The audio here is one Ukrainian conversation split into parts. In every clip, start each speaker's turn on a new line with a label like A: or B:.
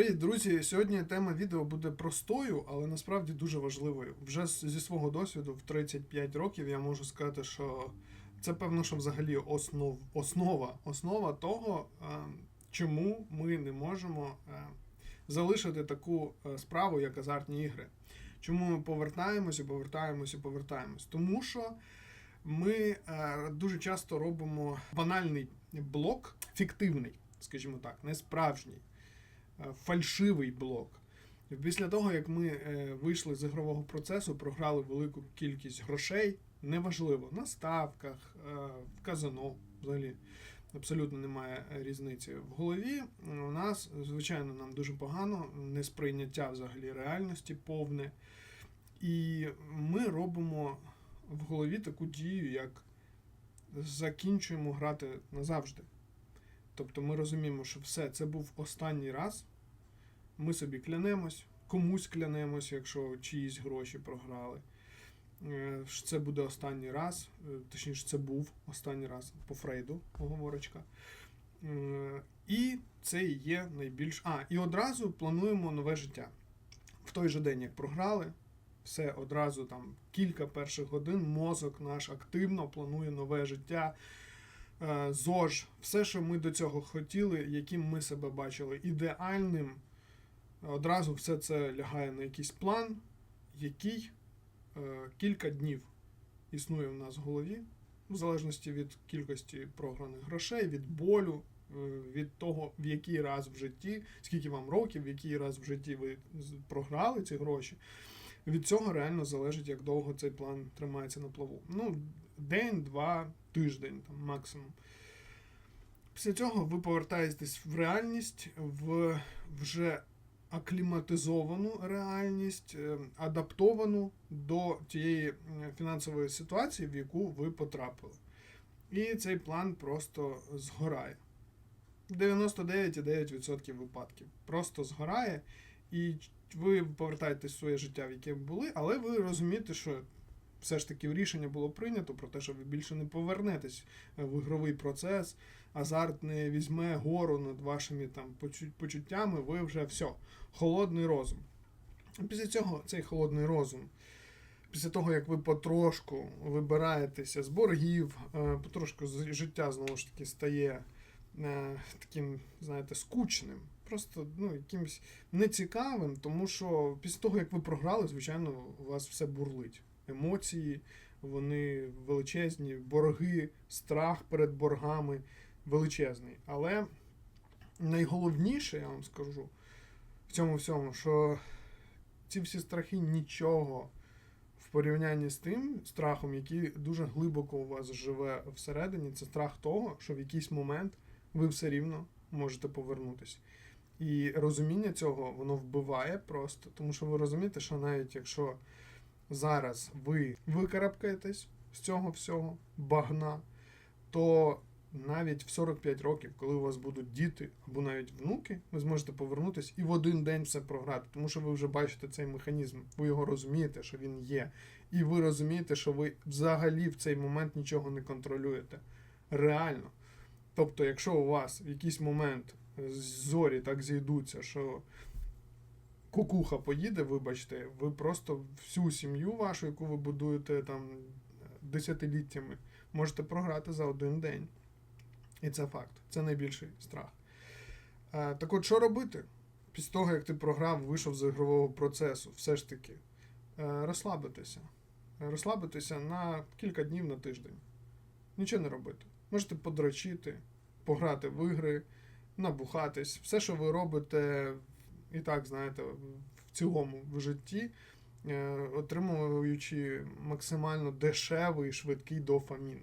A: Привіт, друзі! Сьогодні тема відео буде простою, але насправді дуже важливою. Вже зі свого досвіду в 35 років я можу сказати, що це певно, що взагалі основ, основа, основа того, е, чому ми не можемо е, залишити таку е, справу, як азартні ігри. Чому ми повертаємось і повертаємось і повертаємось? Тому що ми дуже часто робимо банальний блок, фіктивний, скажімо так, не справжній фальшивий блок. Після того, як ми е, вийшли з ігрового процесу, програли велику кількість грошей, неважливо, на ставках, е, в казино, взагалі абсолютно немає різниці. В голові е, у нас, звичайно, нам дуже погано, несприйняття взагалі реальності повне. І ми робимо в голові таку дію, як закінчуємо грати назавжди. Тобто ми розуміємо, що все, це був останній раз. Ми собі клянемось, комусь клянемось, якщо чиїсь гроші програли. Е, Це буде останній раз, е, точніше, це був останній раз по Фрейду, оговорочка. Е, І це і є найбільш. А, і одразу плануємо нове життя. В той же день, як програли, все одразу там кілька перших годин мозок наш активно планує нове життя. ЗОЖ, все, що ми до цього хотіли, яким ми себе бачили ідеальним, одразу все це лягає на якийсь план, який е, кілька днів існує в нас в голові, в залежності від кількості програних грошей, від болю, е, від того, в який раз в житті, скільки вам років, в який раз в житті ви програли ці гроші. Від цього реально залежить, як довго цей план тримається на плаву. Ну, день, два, тиждень там максимум. Після цього ви повертаєтесь в реальність, в вже акліматизовану реальність, е, адаптовану до тієї фінансової ситуації, в яку ви потрапили. І цей план просто згорає. 99,9% випадків просто згорає, і ви повертаєтесь в своє життя, в яке були, але ви розумієте, що все ж таки рішення було прийнято про те, що ви більше не повернетесь е, в ігровий процес, азарт не візьме гору над вашими там почуттями, ви вже все, холодний розум. Після цього цей холодний розум, після того, як ви потрошку вибираєтеся з боргів, е, потрошку життя знову ж таки стає е, таким, знаєте, скучним, просто ну, якимось нецікавим, тому що після того, як ви програли, звичайно, у вас все бурлить. Емоції, вони величезні, борги, страх перед боргами величезний. Але найголовніше, я вам скажу, в цьому всьому, що ці всі страхи нічого в порівнянні з тим страхом, який дуже глибоко у вас живе всередині, це страх того, що в якийсь момент ви все рівно можете повернутися. І розуміння цього воно вбиває просто, тому що ви розумієте, що навіть якщо зараз ви викарабкаєтесь з цього всього багна, то навіть в 45 років, коли у вас будуть діти або навіть внуки, ви зможете повернутися і в один день все програти, тому що ви вже бачите цей механізм, ви його розумієте, що він є, і ви розумієте, що ви взагалі в цей момент нічого не контролюєте. Реально. Тобто, якщо у вас в якийсь момент зорі так зійдуться, що кукуха поїде, вибачте, ви просто всю сім'ю вашу, яку ви будуєте там десятиліттями, можете програти за один день. І це факт. Це найбільший страх. Е, Так от, що робити? Після того, як ти програв, вийшов з ігрового процесу, все ж таки, е, розслабитися. Розслабитися на кілька днів на тиждень. Нічого не робити. Можете подрочити, пограти в ігри, набухатись. Все, що ви робите, і так, знаєте, в цілому в житті, е, отримуючи максимально дешевий і швидкий дофамін.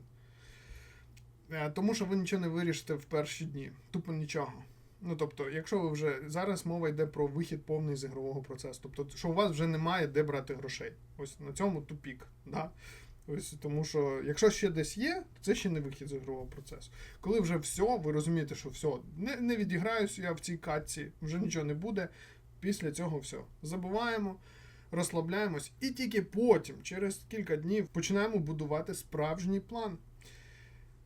A: Е, Тому що ви нічого не вирішите в перші дні. Тупо нічого. Ну тобто, якщо ви вже зараз мова йде про вихід повний з ігрового процесу, тобто, що у вас вже немає де брати грошей. Ось на цьому тупік. Да? Ось тому що якщо ще десь є, то це ще не вихід з ігрового процесу. Коли вже все, ви розумієте, що все, не, не відіграюся я в цій катці, вже нічого не буде. Після цього все. Забуваємо, розслабляємось, і тільки потім, через кілька днів, починаємо будувати справжній план.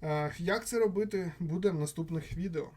A: Е, Як це робити, буде в наступних відео.